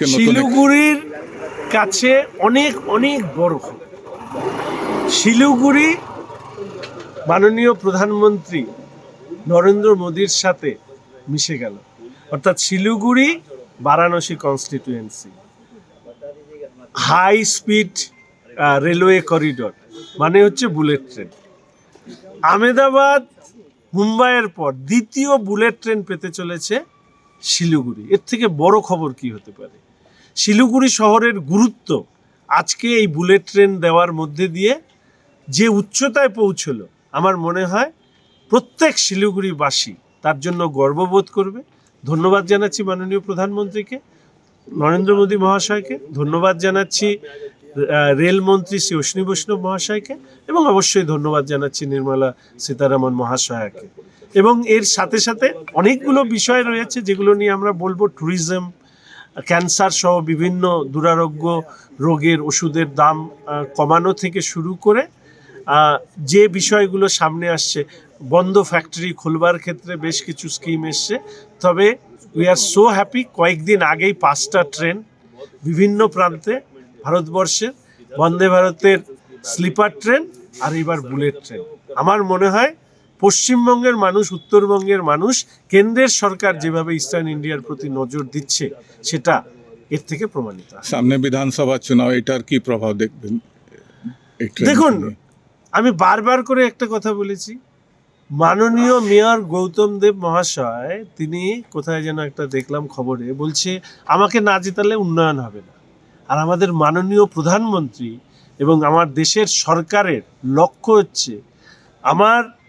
আজকে শিলিগুড়ির কাছে অনেক অনেক বড় খবর শিলিগুড়ি মাননীয় প্রধানমন্ত্রী নরেন্দ্র মোদীর সাথে মিশে গেল। অর্থাৎ Siliguri Varanasi constituency high speed railway corridor মানে হচ্ছে বুলেট ট্রেন আমেদাবাদ মুম্বাইয়ের পর দ্বিতীয় বুলেট ট্রেন পেতে চলেছে শিলিগুড়ি। এর থেকে বড় খবর কি হতে পারে? শিলিগুড়ি শহরের গুরুত্ব আজকে এই বুলেট ট্রেন দেওয়ার মধ্যে দিয়ে যে উচ্চতায় পৌঁছলো, আমার মনে হয় প্রত্যেক শিলিগুড়িবাসী তার জন্য গর্ববোধ করবে। ধন্যবাদ জানাচ্ছি মাননীয় প্রধানমন্ত্রীকে, নরেন্দ্র মোদী মহাশয়কে, ধন্যবাদ জানাচ্ছি রেলমন্ত্রী শ্রী অশ্বিনী বৈষ্ণব মহাশয়কে, এবং অবশ্যই ধন্যবাদ জানাচ্ছি নির্মলা সীতারামন মহাশয়াকে। এবং এর সাথে সাথে অনেকগুলো বিষয় রয়েছে যেগুলো নিয়ে আমরা বলব ট্যুরিজম ক্যান্সার সহ বিভিন্ন দুরারোগ্য রোগের ওষুধের দাম কমানো থেকে শুরু করে যে বিষয়গুলো সামনে আসছে, বন্ধ ফ্যাক্টরি খুলবার ক্ষেত্রে বেশ কিছু স্কিম এসছে। তবে উই আর সো হ্যাপি কয়েকদিন আগেই পাঁচটা ট্রেন বিভিন্ন প্রান্তে ভারতবর্ষের, বন্দে ভারতের স্লিপার ট্রেন আর এবার বুলেট ট্রেন আমার মনে হয় পশ্চিমবঙ্গের মানুষ উত্তরবঙ্গের মানুষ কেন্দ্রের সরকার যেভাবে ইস্টার্ন ইন্ডিয়ার প্রতি নজর দিচ্ছে সেটা এর থেকে প্রমাণিত সামনে বিধানসভা চুনাव এটার কি প্রভাব দেখবেন? দেখুন? আমি বারবার করে একটা কথা বলেছি। মাননীয় মেয়র গৌতম দেব মহাশয় তিনি কোথায় যেন একটা দেখলাম খবরে বলছে আমাকে না জেতালে উন্নয়ন হবে না। আর আমাদের মাননীয় প্রধানমন্ত্রী এবং আমার দেশের সরকারের লক্ষ্য হচ্ছে আমার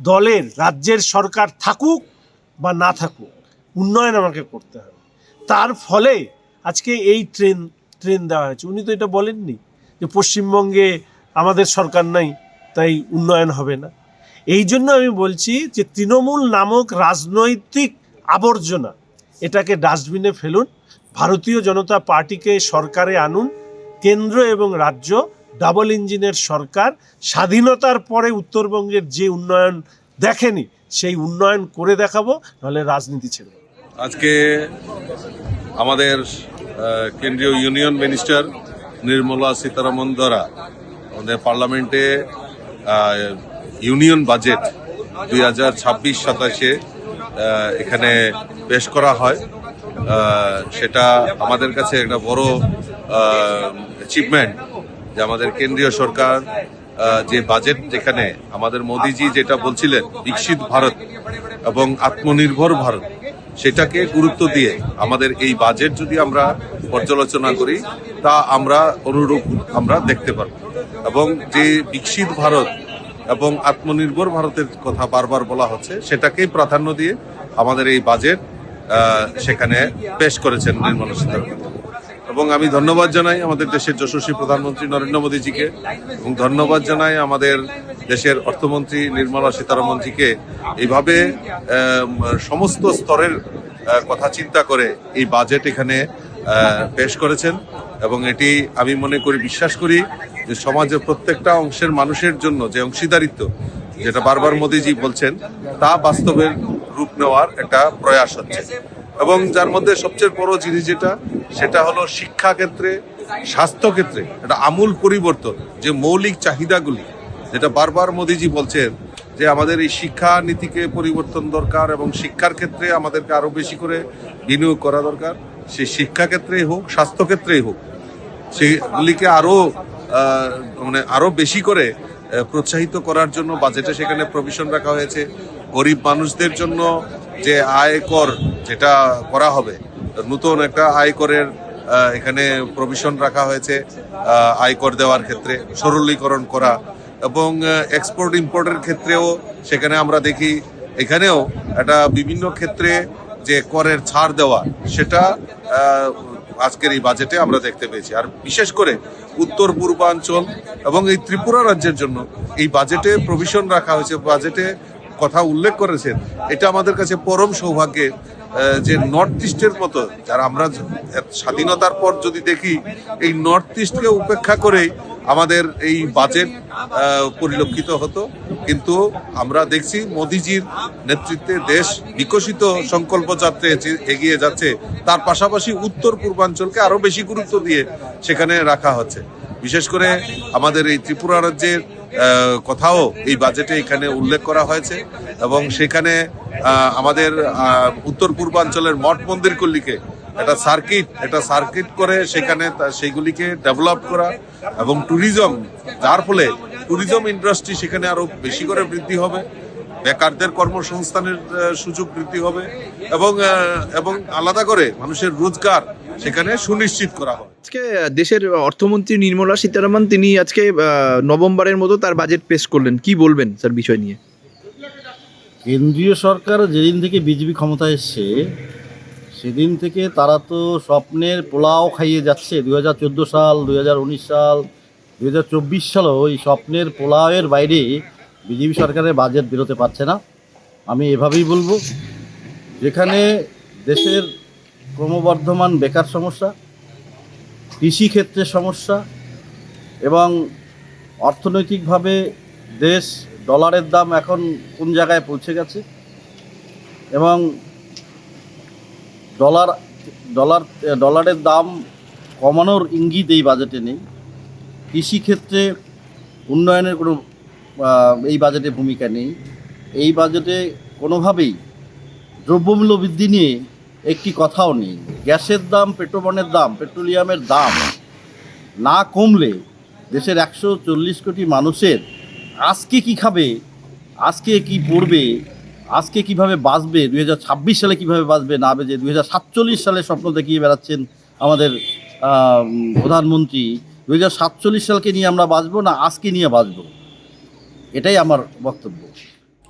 দলের, রাজ্যের সরকার থাকুক বা না থাকুক, উন্নয়ন আমাকে করতে হবে। তার ফলে আজকে এই ট্রেন ট্রেন দেওয়া হয়েছে। উনি তো এটা বলেননি যে পশ্চিমবঙ্গে আমাদের সরকার নাই, তাই উন্নয়ন হবে না। এই জন্য আমি বলছি যে তৃণমূল নামক রাজনৈতিক আবর্জনা, এটাকে ডাস্টবিনে ফেলুন, ভারতীয় জনতা পার্টিকে সরকারে আনুন, কেন্দ্র এবং রাজ্য, ডাবল ইঞ্জিনের সরকার, স্বাধীনতার পরে উত্তরবঙ্গের যে উন্নয়ন দেখেনি। সেই উন্নয়ন করে দেখাবো, নাহলে রাজনীতি ছেড়ে আজকে আমাদের কেন্দ্রীয় ইউনিয়ন মিনিস্টার নির্মলা সীতারামন দ্বারা আমাদের পার্লামেন্টে ইউনিয়ন বাজেট দুই হাজার ছাব্বিশ সাতাশে এখানে পেশ করা হয়। সেটা আমাদের কাছে একটা বড় অ্যাচিভমেন্ট যে আমাদের কেন্দ্রীয় সরকার যে বাজেট যেখানে আমাদের মোদিজি যেটা বলছিলেন বিকশিত ভারত এবং আত্মনির্ভর ভারত, সেটাকে গুরুত্ব দিয়ে আমাদের এই বাজেট যদি আমরা পর্যালোচনা করি, তা আমরা অনুরূপ আমরা দেখতে পারব। এবং যে বিকশিত ভারত এবং আত্মনির্ভর ভারতের কথা বারবার বলা হচ্ছে, সেটাকেই প্রাধান্য দিয়ে আমাদের এই বাজেট সেখানে পেশ করেছেন নির্মলা সীতারামন। এবং আমি ধন্যবাদ জানাই আমাদের দেশের যশস্বী প্রধানমন্ত্রী নরেন্দ্র মোদীজিকে এবং ধন্যবাদ জানাই আমাদের দেশের অর্থমন্ত্রী নির্মলা সীতারামনজিকে। এইভাবে সমস্ত স্তরের কথা চিন্তা করে এই বাজেট এখানে পেশ করেছেন এবং এটি আমি মনে করি, বিশ্বাস করি যে সমাজের প্রত্যেকটা অংশের মানুষের জন্য যে অংশীদারিত্ব যেটা বারবার মোদীজি বলছেন, তা বাস্তবের রূপ নেওয়ার একটা প্রয়াস হচ্ছে। এবং যার মধ্যে সবচেয়ে বড় জিনিস যেটা, সেটা হলো শিক্ষা ক্ষেত্রে স্বাস্থ্য ক্ষেত্রে একটা আমূল পরিবর্তন, যে মৌলিক চাহিদাগুলি, যেটা বারবার মোদিজি বলছেন যে আমাদের এই শিক্ষা নীতিকে পরিবর্তন দরকার এবং শিক্ষার ক্ষেত্রে আমাদেরকে আরও বেশি করে বিনিয়োগ করা দরকার। সে শিক্ষা ক্ষেত্রেই হোক স্বাস্থ্য ক্ষেত্রেই হোক, সেগুলিকে আরও মানে আরও বেশি করে প্রোৎসাহিত করার জন্য বাজেটে সেখানে প্রভিশন রাখা হয়েছে। গরিব মানুষদের জন্য যে আয় কর যেটা করা হবে, নতুন একটা আয়করের এখানে প্রভিশন রাখা হয়েছে আয়কর দেওয়ার ক্ষেত্রে, সরলীকরণ করা এবং এক্সপোর্ট ইম্পোর্টের ক্ষেত্রেও সেখানে আমরা দেখি এখানেও একটা বিভিন্ন ক্ষেত্রে যে করের ছাড় দেওয়া সেটা আজকের এই বাজেটে আমরা দেখতে পেয়েছি। আর বিশেষ করে উত্তর পূর্বাঞ্চল এবং এই ত্রিপুরা রাজ্যের জন্য এই বাজেটে প্রভিশন রাখা হয়েছে। বাজেটে কথা উল্লেখ করেছেন, এটা আমাদের কাছে পরম সৌভাগ্যের যে নর্থ ইস্টের মতো, যারা আমরা স্বাধীনতার পর যদি দেখি, এই নর্থ ইস্টকে উপেক্ষা করেই আমাদের এই বাজেট পরিলক্ষিত হতো। কিন্তু আমরা দেখছি মোদিজির নেতৃত্বে দেশ বিকশিত সংকল্প যাত্রে এগিয়ে যাচ্ছে। তার পাশাপাশি উত্তর পূর্বাঞ্চলকে আরও বেশি গুরুত্ব দিয়ে সেখানে রাখা হচ্ছে। বিশেষ করে আমাদের এই ত্রিপুরা রাজ্যের কথাও এই বাজেটে এখানে উল্লেখ করা হয়েছে এবং সেখানে আমাদের উত্তর পূর্বাঞ্চলের মঠ মন্দিরগুলিকে একটা সার্কিট একটা সার্কিট করে সেখানে সেইগুলিকে ডেভেলপ করা এবং ট্যুরিজম যার ফলে ট্যুরিজম ইন্ডাস্ট্রি সেখানে আরও বেশি করে বৃদ্ধি হবে, বেকারদের কর্মসংস্থানের সুযোগ বৃদ্ধি হবে এবং এবং আলাদা করে মানুষের রোজগার সেখানে সুনিশ্চিত করা হবে আজকে দেশের অর্থমন্ত্রী নির্মলা সীতারামন তিনি আজকে নভেম্বরের মতো তার বাজেট পেশ করলেন। কি বলবেন স্যার বিষয় নিয়ে? কেন্দ্রীয় সরকার যেদিন থেকে বিজেপি ক্ষমতায় এসছে সেদিন থেকে তারা তো স্বপ্নের পোলাও খাইয়ে যাচ্ছে। দু হাজার চোদ্দ সাল দু হাজার উনিশ সাল দু হাজার চব্বিশ সালও ওই স্বপ্নের পোলাওয়ের বাইরে বিজেপি সরকারের বাজেট বেরোতে পারছে না। আমি এভাবেই বলব যেখানে দেশের ক্রমবর্ধমান বেকার সমস্যা কৃষিক্ষেত্রের সমস্যা এবং অর্থনৈতিকভাবে দেশ ডলারের দাম এখন কোন জায়গায় পৌঁছে গেছে এবং ডলার ডলার, ডলারের দাম কমানোর ইঙ্গিত এই বাজেটে নেই। কৃষিক্ষেত্রে উন্নয়নের কোনো এই বাজেটে ভূমিকা নেই। এই বাজেটে কোনোভাবেই দ্রব্যমূল্য বৃদ্ধি নিয়ে একটি কথাও নেই। গ্যাসের দাম পেট্রোপণের দাম, পেট্রোলিয়ামের দাম না কমলে দেশের একশো চল্লিশ কোটি মানুষের আজকে কি খাবে, আজকে কি পড়বে, আজকে কীভাবে বাঁচবে দু হাজার ছাব্বিশ সালে কীভাবে বাঁচবে, না বেজে দু হাজার সাতচল্লিশ সালে স্বপ্ন দেখিয়ে বেড়াচ্ছেন আমাদের প্রধানমন্ত্রী। দু সাতচল্লিশ সালকে নিয়ে আমরা বাঁচবো না, আজকে নিয়ে বাঁচবো? এটাই আমার বক্তব্য।